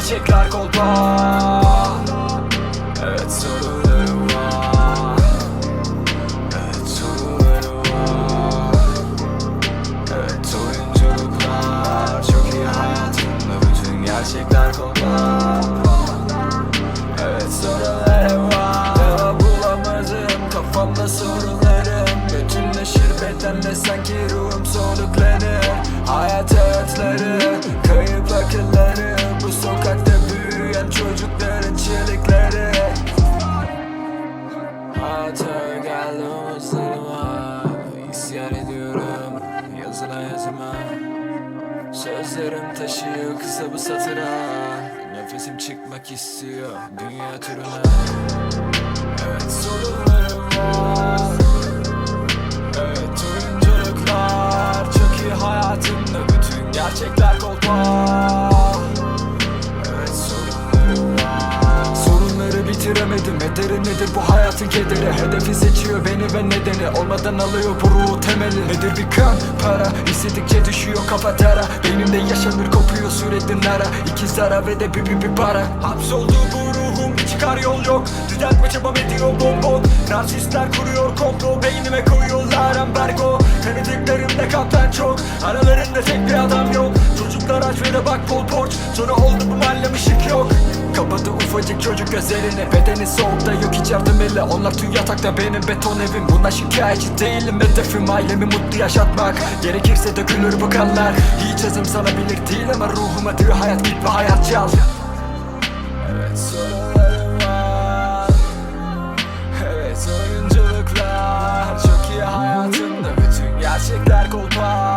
Gerçekler kolpa. Evet sorunları var. Evet sorunları var. Evet oyunculuklar. Çok iyi hayatımda bütün gerçekler kolpa. Evet sorunları var. Cevap bulamadım kafamda sorularım. Bütünleşir bedenle sanki ruhum soluklanır. Hayat öğütlerim Sözlerim taşıyor kısa bu satıra. Nefesim çıkmak istiyor dünya turuna Bitiremedim Ederim nedir? Bu hayatın kederi. Hedefi seçiyor beni ve nedeni. Olmadan alıyor bu ruhu temeli. Nedir bir kan para. İstedikçe düşüyor kafa tara. Benimle yaşanır kopuyor sürekli nara. İki zara ve de bir bir bir para. Hapsoldu bu ruhum çıkar yol yok. Düzeltme çabam ediyor bombon. Narsistler kuruyor komplo Beynime koyuyorlar ambargo Tanıdıklarımda kaptan çok Aralarında tek bir adam yok. Çocuklar aç ve de bak bol borç Sonra oldu bu mahallem ışık yok. Kapadı ufacık çocuk gözlerini Bedeni soğukta yok hiç yardım elle Onlar tüm yatakta benim beton evim. Buna şikayetçi değilim hedefim Ailemi mutlu yaşatmak. Gerekirse dökülür bu kanlar. Hiç azım sana bilir değil ama ruhuma diyor hayat git ve hayat çal gerçekler kolpa.